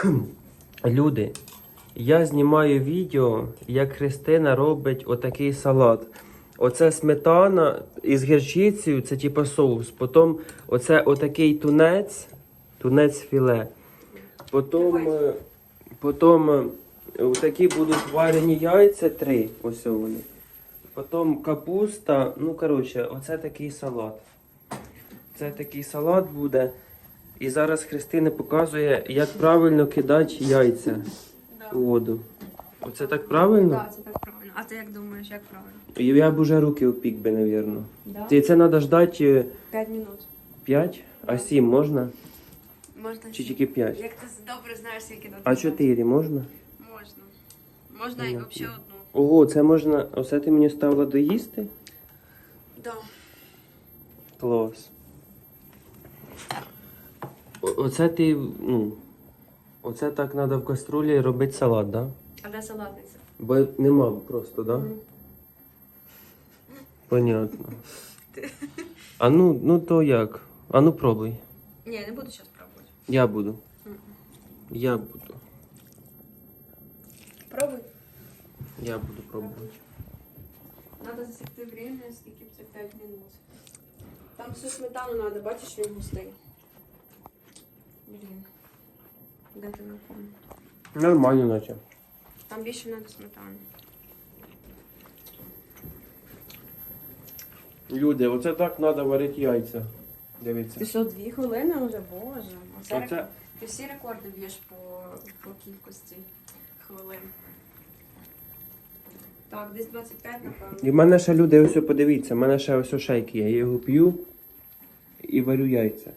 Люди, я знімаю відео, як Христина робить отакий салат. Оце сметана із гірчицею, це типу соус. Потім оце отакий тунець, тунець філе. Потім, е, потім е, отакі будуть варені яйця, три, ось вони. Потім капуста, ну коротше, оце такий салат. Це такий салат буде. І зараз Христина показує, як правильно кидати яйця у воду. Оце так правильно? Так, це так правильно. А ти як думаєш, як правильно? Я б уже руки опік би, навірно. Да? Ти це треба ждати 5 минут. 5, а 7 можна? Можна Чи тільки 5? Як ти добре знаєш, скільки дати? А 4 можна? Можна. Можна і взагалі одну. Ого, це можна. Оце ти мені ставила доїсти? Да. Клас. Оце ти, ну. Оце так треба в каструлі робити салат, так? Да? А де салатниця? Бо нема просто, да? Мгм. Понятно. А ну, ну то як? А ну пробуй. Ні, не буду зараз пробувати. Я буду. Я буду. Пробуй. Я буду пробувати. Надо засекти время, скільки це 5 минут. Там всю сметану надо, бачиш, він густий. Блін. Де телефон? Нормально, наче. Там більше треба сметани. Люди, оце так треба варити яйця. Дивіться. Ти що, дві хвилини вже, боже. Оце рек- Оце, Ти всі рекорди б'єш по, по кількості хвилин. Так, десь 25, напевно. І в мене ще люди, ось подивіться, в мене ще ось шейк є. Я його п'ю і варю яйця.